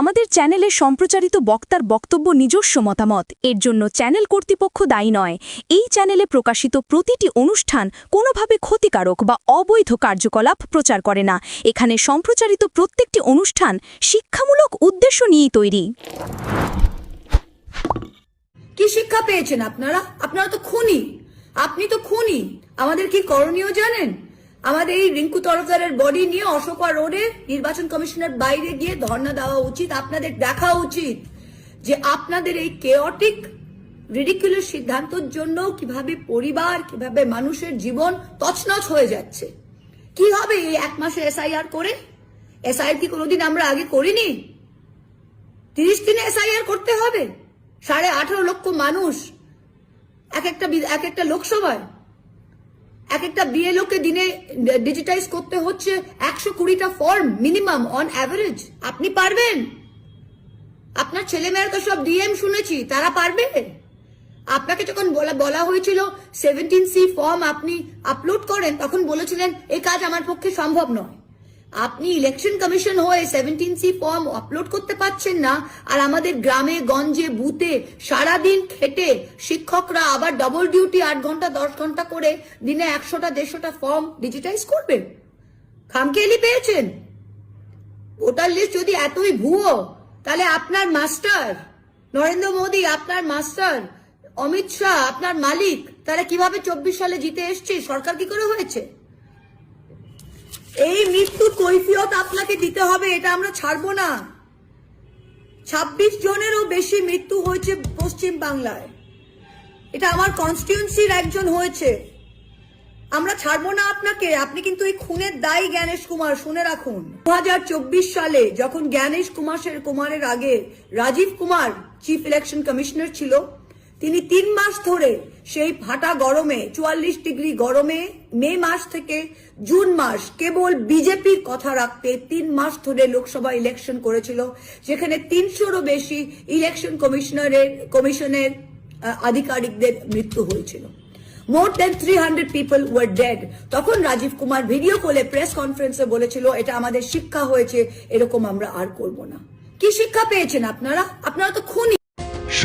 আমাদের চ্যানেলে সম্প্রচারিত বক্তার বক্তব্য নিজস্ব মতামত। এর জন্য চ্যানেল কর্তৃপক্ষ দায়ী নয়। এই চ্যানেলে প্রকাশিত প্রতিটি অনুষ্ঠান কোনোভাবে ক্ষতিকারক বা অবৈধ কার্যকলাপ প্রচার করে না। এখানে সম্প্রচারিত প্রত্যেকটি অনুষ্ঠান শিক্ষামূলক উদ্দেশ্য নিয়েই তৈরি। কি শিক্ষা পেয়েছেন আপনারা? আপনারা তো খুনি। আপনি তো খুনি। আমাদের কি করণীয় জানেন? আমাদের এই রিঙ্কু তরফদারের বডি নিয়ে অশোকা রোডে নির্বাচন কমিশনের বাইরে গিয়ে ধর্ণা দেওয়া উচিত, আপনাদের দেখা উচিত যে আপনাদের এই কেওটিক রিডিকুলার সিদ্ধান্তর জন্য কীভাবে পরিবার, কীভাবে মানুষের জীবন তছনছ হয়ে যাচ্ছে। কি হবে এই এক মাসে এসআইআর করে? এসআইআর কি কোনোদিন আমরা আগে করিনি? তিরিশ দিনে এসআইআর করতে হবে? সাড়ে আঠারো লক্ষ মানুষ, এক একটা এক একটা লোকসভায় এক একটা বিএলওকে দিনে ডিজিটাইজ করতে হচ্ছে একশো কুড়িটা ফর্ম মিনিমাম অন অ্যাভারেজ আপনি পারবেন? আপনার ছেলেমেয়েরা তো সব ডিএম শুনেছি, তারা পারবে? আপনাকে যখন বলা বলা হয়েছিল সেভেন্টিন সি ফর্ম আপনি আপলোড করেন, তখন বলেছিলেন এই কাজ আমার পক্ষে সম্ভব নয়। আপনি ইলেকশন কমিশন হয়ে সেভেন্টিন সি ফর্ম আপলোড করতে পারছেন না, আর আমাদের গ্রামে, গঞ্জে, বুথে সারাদিন খেটে শিক্ষকরা আবার ডবল ডিউটি আট ঘণ্টা, দশ ঘণ্টা করে দিনে একশোটা, দেড়শোটা ফর্ম ডিজিটাইজ করবে খামখেয়ালি পেয়েছেন। ভোটার লিস্ট যদি এতই ভুয়ো, তাহলে আপনার মাস্টার নরেন্দ্র মোদী, আপনার মাস্টার অমিত শাহ, আপনার মালিক, তারা কীভাবে চব্বিশ সালে জিতে এসছে? সরকার কি করে হয়েছে? এই মৃত্যুর কৈফিয়ত আপনাকে দিতে হবে, এটা আমরা ছাড়বো না। ছাব্বিশ জনেরও বেশি মৃত্যু হয়েছে পশ্চিম বাংলায়। এটা আমার কনস্টিটিউন্সির একজন হয়েছে। আমরা ছাড়বো না আপনাকে, আপনি কিন্তু এই খুনের দায়ী জ্ঞানেশ কুমার, শুনে রাখুন। দু হাজার চব্বিশ সালে যখন জ্ঞানেশ কুমারের কুমারের আগে Rajiv Kumar chief election commissioner ছিল তিনি তিন মাস ধরে সেই ফাটা গরমে, চুয়াল্লিশ ডিগ্রি গরমে, মে মাস থেকে জুন মাস কেবল বিজেপির কথা রাখতে তিন মাস ধরে লোকসভা ইলেকশন করেছিল, যেখানে তিনশোরও বেশি ইলেকশন কমিশনারের কমিশনের আধিকারিকদের মৃত্যু হয়েছিল। More than three hundred people were dead তখন রাজীব কুমার ভিডিও কলে প্রেস কনফারেন্সে বলেছিল, এটা আমাদের শিক্ষা হয়েছে, এরকম আমরা আর করব না। কি শিক্ষা পেয়েছেন আপনারা? আপনারা তো খুনি।